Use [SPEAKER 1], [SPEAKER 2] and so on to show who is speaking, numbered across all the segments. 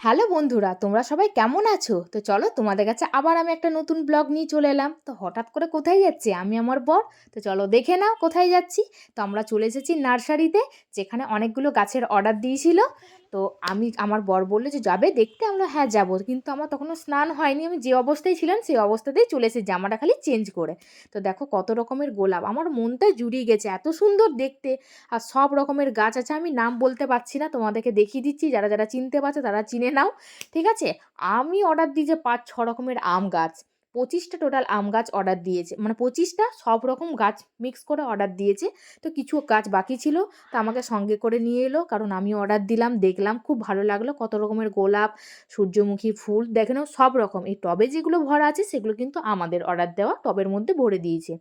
[SPEAKER 1] Hello বন্ধুরা, তোমরা সবাই কেমন আছো? তো চলো তোমাদের কাছে আবার আমি একটা নতুন ব্লগ নিয়ে চলে এলাম। তো হঠাৎ করে কোথায় যাচ্ছি? আমি আমার বর। তো চলো দেখে নাও কোথায় যাচ্ছি। তো আমরা চলে এসেছি নার্সারিতে, যেখানে অনেকগুলো গাছের অর্ডার দিয়েছিল। তো আমি, আমার বর বলল যে, যাবে, দেখতে। আমরা হ্যাঁ যাব। কিন্তু আমার তখনও স্নান হয়নি। আমি যে অবস্থায় ছিলাম, সেই অবস্থাতেই চলে এসেছি। জামাটা খালি চেঞ্জ করে। তো দেখো কত রকমের গোলাপ। আমার মনটা জুড়িয়ে গেছে, এত সুন্দর দেখতে। আর সব রকমের গাছ আছে, আমি নাম বলতে পারছি না। তোমাদেরকে দেখিয়ে দিচ্ছি। যারা যারা চিনতে পারছে, তারা চিনে নাও, ঠিক আছে? আমি অর্ডার দিয়েছি পাঁচ, ছ রকমের আম গাছ। পঁচিশটা টোটাল আম গাছ অর্ডার দিয়েছে। মানে পঁচিশটা সব রকম গাছ মিক্স করে অর্ডার দিয়েছে। তো কিছু গাছ বাকি ছিল, তো আমাকে সঙ্গে করে নিয়ে এলো, কারণ আমি অর্ডার দিলাম, দেখলাম, খুব ভালো লাগল। কত রকমের গোলাপ, সূর্যমুখী ফুল, দেখে নাও, সব রকম। এই টবে যেগুলো ভরা আছে, সেগুলো কিন্তু আমাদের অর্ডার দেওয়া টবের মধ্যে ভরে দিয়েছে।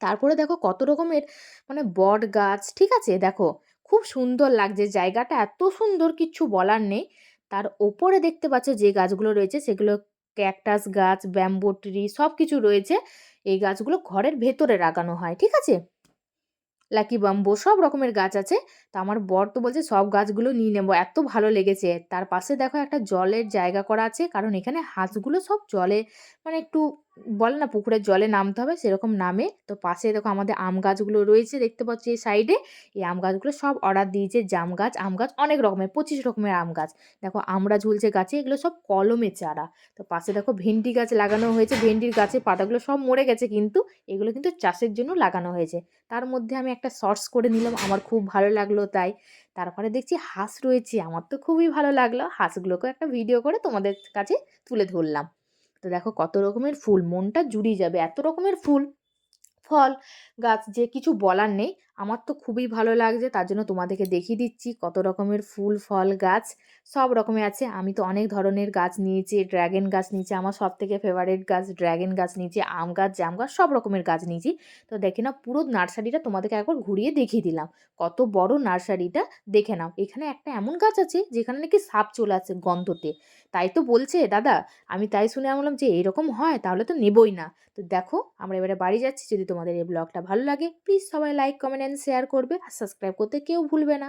[SPEAKER 1] তারপরে দেখো কত রকমের মানে বট গাছ, ঠিক আছে? দেখো, খুব সুন্দর লাগছে জায়গাটা। এত সুন্দর কিচ্ছু বলার নেই। তার ওপরে দেখতে পাচ্ছ যে গাছগুলো রয়েছে সেগুলো ক্যাকটাস গাছ, ব্যাম্বো ট্রি সব কিছু রয়েছে। এই গাছগুলো ঘরের ভেতরে লাগানো হয়, ঠিক আছে? লাকি বাম্বো সব রকমের গাছ আছে। তো আমার বর তো বলছে সব গাছগুলো নিয়ে নেব, এত ভালো লেগেছে। তার পাশে দেখো একটা জলের জায়গা করা আছে, কারণ এখানে হাঁসগুলো সব জলে মানে একটু বলে না পুকুরের জলে নামতে হবে, সেরকম নামে। তো পাশে দেখো আমাদের আম গাছগুলো রয়েছে, দেখতে পাচ্ছি এই সাইডে। এই আম গাছগুলো সব অর্ডার দিয়েছে জাম গাছ। আম গাছ অনেক রকমের, পঁচিশ রকমের আম গাছ। দেখো আমরা ঝুলছে গাছে, এগুলো সব কলমের চারা। তো পাশে দেখো ভেন্ডি গাছ লাগানো হয়েছে, ভেন্ডির গাছের পাতাগুলো সব মরে গেছে কিন্তু, এগুলো কিন্তু চাষের জন্য লাগানো হয়েছে। তার মধ্যে আমি একটা শর্টস করে নিলাম, আমার খুব ভালো লাগল তাই। তারপরে দেখছি হাঁস রয়েছে, আমার তো খুবই ভালো লাগল। হাঁসগুলোকে একটা ভিডিও করে তোমাদের কাছে তুলে ধরলাম। তো দেখো কত রকমের ফুল, মনটা জুড়িয়ে যাবে। এত রকমের ফুল, ফল, গাছ, যে কিছু বলার নেই। আমার তো খুবই ভালো লাগছে, তার জন্য তোমাদেরকে দেখিয়ে দিচ্ছি কত রকমের ফুল, ফল, গাছ, সব রকমের আছে। আমি তো অনেক ধরনের গাছ নিয়েছি ড্র্যাগন গাছ নিয়েছি, আমার সব থেকে ফেভারিট গাছ ড্র্যাগন গাছ নিয়েছি, আম গাছ, জাম গাছ, সব রকমের গাছ নিয়েছি। তো দেখে না পুরো নার্সারিটা তোমাদেরকে একবার ঘুরিয়ে দেখিয়ে দিলাম। কত বড় নার্সারিটা, দেখে নাও। এখানে একটা এমন গাছ আছে, যেখানে নাকি সাপ চলে আছে গন্ধতে। তাই তো বলছে, দাদা, আমি তাই শুনে বললাম যে, এরকম হয়, তাহলে তো নেবই না। তো দেখো, আমরা এবারে বাড়ি যাচ্ছি। যদি তোমাদের এই ব্লগটা ভালো লাগে প্লিজ সবাই লাইক কমেন্ট অ্যান্ড শেয়ার করবে আর সাবস্ক্রাইব করতে কেউ ভুলবে না।